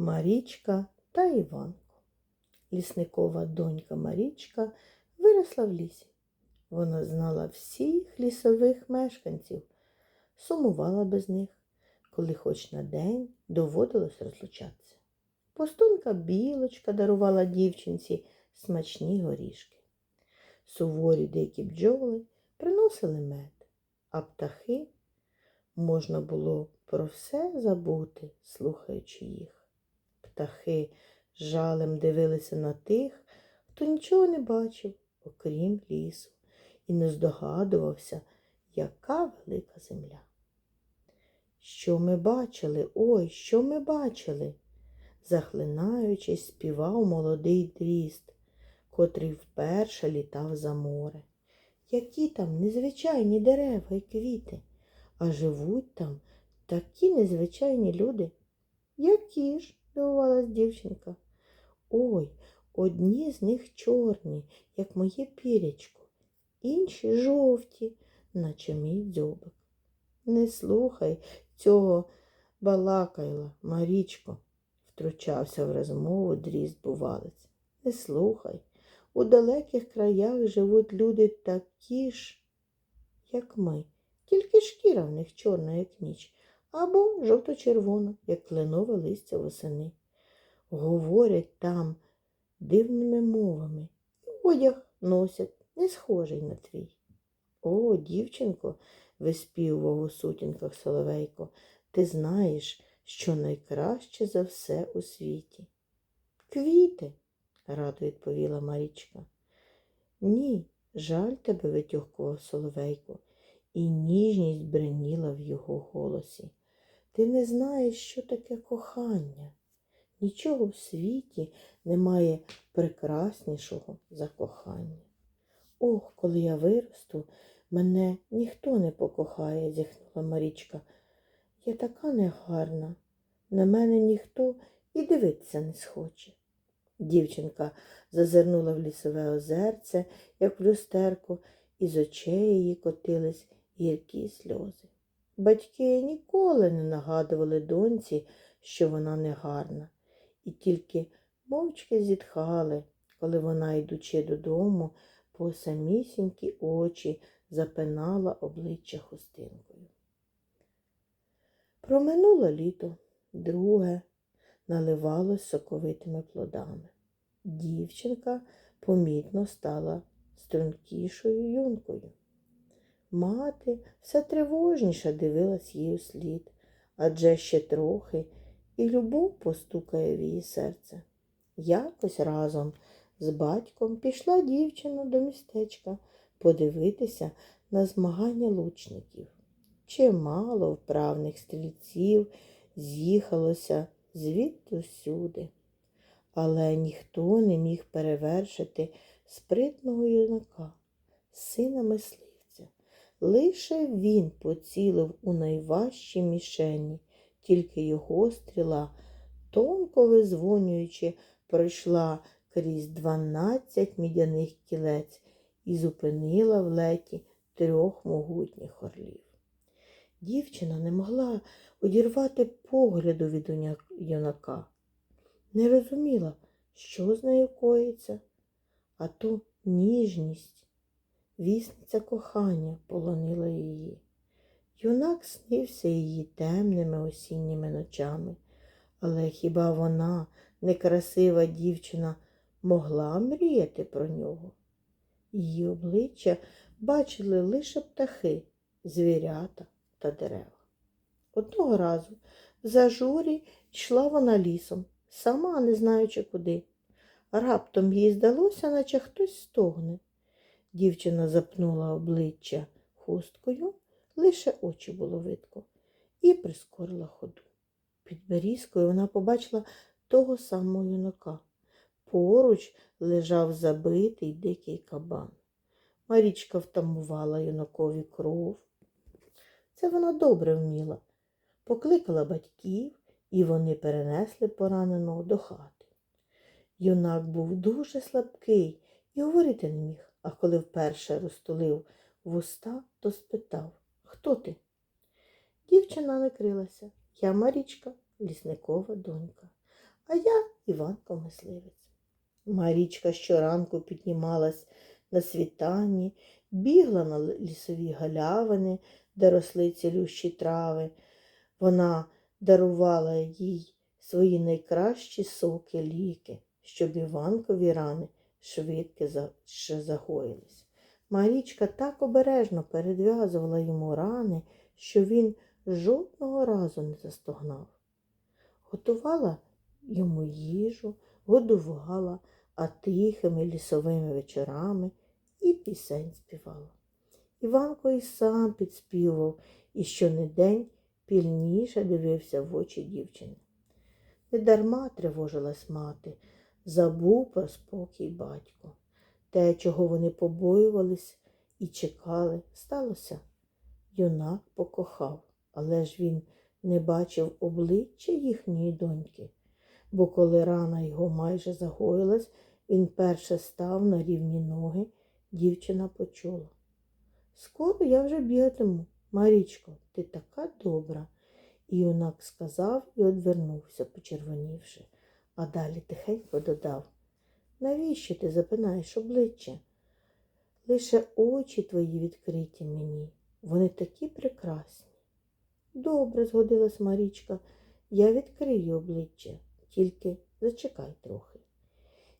Марічка та Іванко. Лісникова донька Марічка виросла в лісі. Вона знала всіх лісових мешканців, сумувала без них, коли хоч на день доводилось розлучатися. Пустунка білочка дарувала дівчинці смачні горішки. Суворі дикі бджоли приносили мед, а птахи можна було про все забути, слухаючи їх. Птахи жалем дивилися на тих, хто нічого не бачив, окрім лісу, і не здогадувався, яка велика земля. Що ми бачили? Ой, що ми бачили? захлинаючись, співав молодий дріст, котрий вперше літав за море. Які там незвичайні дерева і квіти, а живуть там такі незвичайні люди. Які ж? Дивувалась дівчинка. Ой, одні з них чорні, як моє пірячко, інші жовті, наче мій дзьобик. Не слухай цього балакайла, Марічко, втручався в розмову дрізд бувалець. Не слухай. У далеких краях живуть люди такі ж, як ми, тільки шкіра в них чорна, як ніч, або жовто-червона, як кленове листя восени. Говорять там дивними мовами, і одяг носять, не схожий на твій. О, дівчинко, виспівував у сутінках Соловейко, ти знаєш, що найкраще за все у світі. Квіти, радо відповіла Марічка. Ні, жаль тебе, витюхкував Соловейко, і ніжність бреніла в його голосі. Ти не знаєш, що таке кохання. Нічого в світі немає прекраснішого за кохання. Ох, коли я виросту, мене ніхто не покохає, зіхнула Марічка. Я така негарна, на мене ніхто і дивитися не схоче. Дівчинка зазирнула в лісове озерце, як в люстерку, і з очей її котились гіркі сльози. Батьки ніколи не нагадували доньці, що вона негарна, і тільки мовчки зітхали, коли вона, йдучи додому, по самісінькі очі запинала обличчя хустинкою. Проминуло літо, друге наливалось соковитими плодами. Дівчинка помітно стала стрункішою юнкою. Мати все тривожніше дивилась їй у слід, адже ще трохи і любов постукає в її серце. Якось разом з батьком пішла дівчина до містечка подивитися на змагання лучників. Чимало вправних стрільців з'їхалося звідусюди, але ніхто не міг перевершити спритного юнака, сина мисливця. Лише він поцілив у найважчі мішені, тільки його стріла, тонко визвонюючи, пройшла крізь дванадцять мідяних кілець і зупинила в леті трьох могутніх орлів. Дівчина не могла одірвати погляду від юнака. Не розуміла, що з нею коїться, а то ніжність, вісниця кохання полонила її. Юнак снився її темними осінніми ночами, але хіба вона, некрасива дівчина, могла мріяти про нього? Її обличчя бачили лише птахи, звірята та дерева. Одного разу в зажурі йшла вона лісом, сама не знаючи куди. Раптом їй здалося, наче хтось стогне. Дівчина запнула обличчя хусткою, лише очі було видко, і прискорила ходу. Під берізкою вона побачила того самого юнака. Поруч лежав забитий дикий кабан. Марічка втамувала юнакові кров. Це вона добре вміла. Покликала батьків, і вони перенесли пораненого до хати. Юнак був дуже слабкий і говорити не міг, а коли вперше розтулив вуста, то спитав Хто ти? Дівчина накрилася. Я Марічка, лісникова донька. а я Іванко Мисливець. Марічка щоранку піднімалась на світанні, бігла на лісові галявини, де росли цілющі трави. Вона дарувала їй свої найкращі соки ліки, щоб Іванкові рани ще загоїлись. Марічка так обережно передв'язувала йому рани, що він жодного разу не застогнав. Готувала йому їжу, годувала, а тихими лісовими вечорами і пісень співала. Іванко і сам підспівав і щонедень пільніше дивився в очі дівчини. Недарма тривожилась мати, забув про спокій батько. Те, чого вони побоювались і чекали, сталося. Юнак покохав, але ж він не бачив обличчя їхньої доньки, бо коли рана його майже загоїлась, він перше став на рівні ноги, дівчина почула. Скоро я вже бігатиму. Марічко, ти така добра. І юнак сказав і одвернувся, почервонівши, а далі тихенько додав. Навіщо ти запинаєш обличчя? Лише очі твої відкриті мені, вони такі прекрасні. Добре, згодилась Марічка, я відкрию обличчя, тільки зачекай трохи.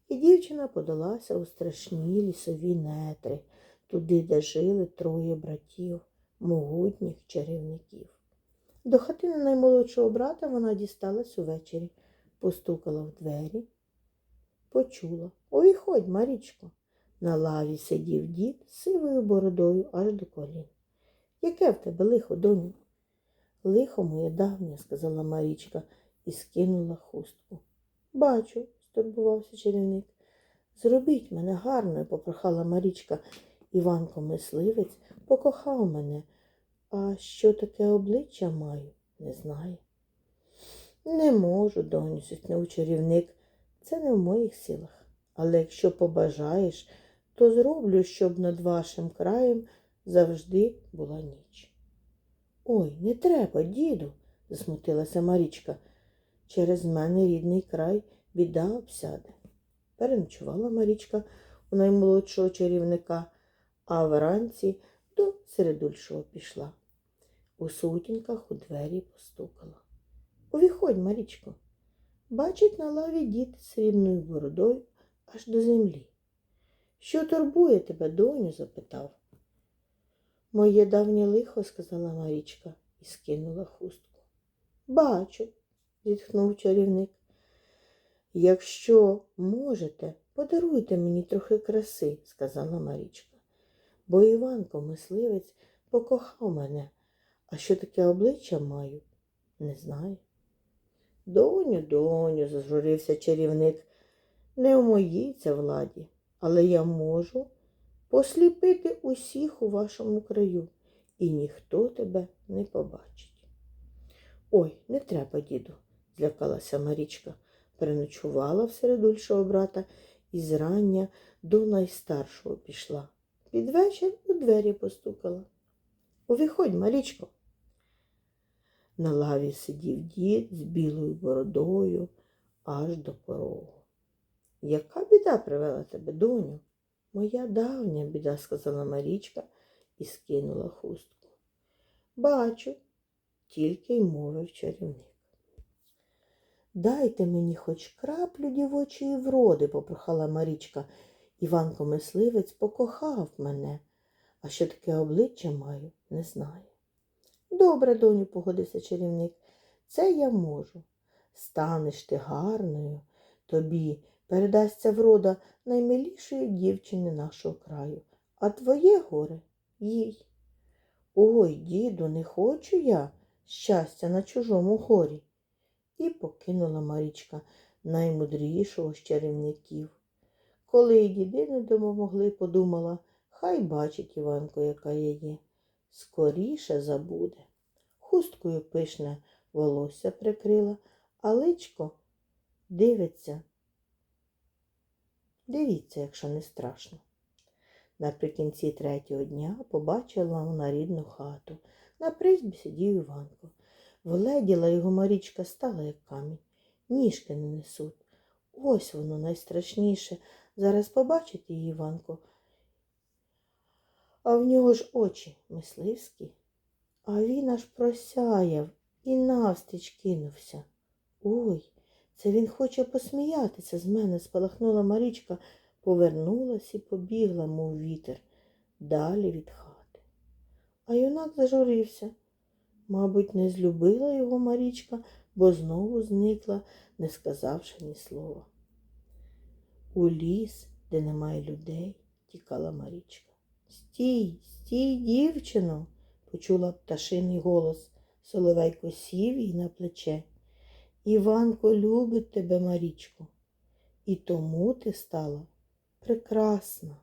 І дівчина подалася у страшні лісові нетри, туди, де жили троє братів, могутніх чарівників. До хатини наймолодшого брата вона дісталась увечері, постукала в двері, почула Ой, ходь, Марічко. На лаві сидів дід з сивою бородою аж до колін. Яке в тебе лихо, доню? Лихо моє давнє, сказала Марічка і скинула хустку. Бачу, стурбувався чарівник. Зробіть мене гарною, попрохала Марічка. Іванко мисливець покохав мене. А що таке обличчя маю, не знає. Не можу, доню, зіткнув чарівник. Це не в моїх силах. Але якщо побажаєш, то зроблю, щоб над вашим краєм завжди була ніч. Ой, не треба, діду, засмутилася Марічка. Через мене рідний край біда обсяде. Переночувала Марічка у наймолодшого чарівника, а вранці до середульшого пішла. У сутінках у двері постукала. Увіходь, Марічко. Бачить на лаві дід срібною бородою аж до землі. Що турбує тебе, доню? запитав. Моє давнє лихо, сказала Марічка і скинула хустку. Бачу, зітхнув чарівник. Якщо можете, подаруйте мені трохи краси, сказала Марічка. Бо Іванко, мисливець, покохав мене, а що таке обличчя маю, не знаю. Доню, доню, зажурився чарівник, не в моїй це владі, але я можу посліпити усіх у вашому краю, і ніхто тебе не побачить. Ой, не треба, діду, злякалася Марічка, переночувала в середульшого брата і зрання до найстаршого пішла. Під вечір у двері постукала. Увіходь, Марічко. На лаві сидів дід з білою бородою аж до порогу. Яка біда привела тебе, доню? Моя давня біда, сказала Марічка і скинула хустку. Бачу, тільки й мовив чарівник. Дайте мені хоч краплю дівочої вроди, попрохала Марічка. Іванко мисливець покохав мене, а що таке обличчя маю, не знаю. Добре, доню, погодився чарівник, це я можу. Станеш ти гарною, тобі передасться врода наймилішої дівчини нашого краю, а твоє горе їй. Ой, діду, не хочу я щастя на чужому горі. І покинула Марічка наймудрішого з чарівників. Коли й діди не допомогли, подумала, хай бачить Іванко, яка я є. Скоріше забуде. Хусткою пишне волосся прикрила, а личко дивиться. Дивіться, якщо не страшно. Наприкінці третього дня побачила вона рідну хату. На призбі сидів Іванко. Вледіла його Марічка стала, як камінь. ніжки не несуть. Ось воно найстрашніше. Зараз побачить її Іванко. А в нього ж очі мисливські. А він аж просяяв і навстіч кинувся. Ой, це він хоче посміятися з мене, спалахнула Марічка, повернулась і побігла, мов вітер, далі від хати. А юнак зажурився. Мабуть, не злюбила його Марічка, бо знову зникла, не сказавши ні слова. У ліс, де немає людей, тікала Марічка. Стій, стій, дівчино, почула пташиний голос. Соловейко сів їй на плече. Іванко любить тебе, Марічко, і тому ти стала прекрасна.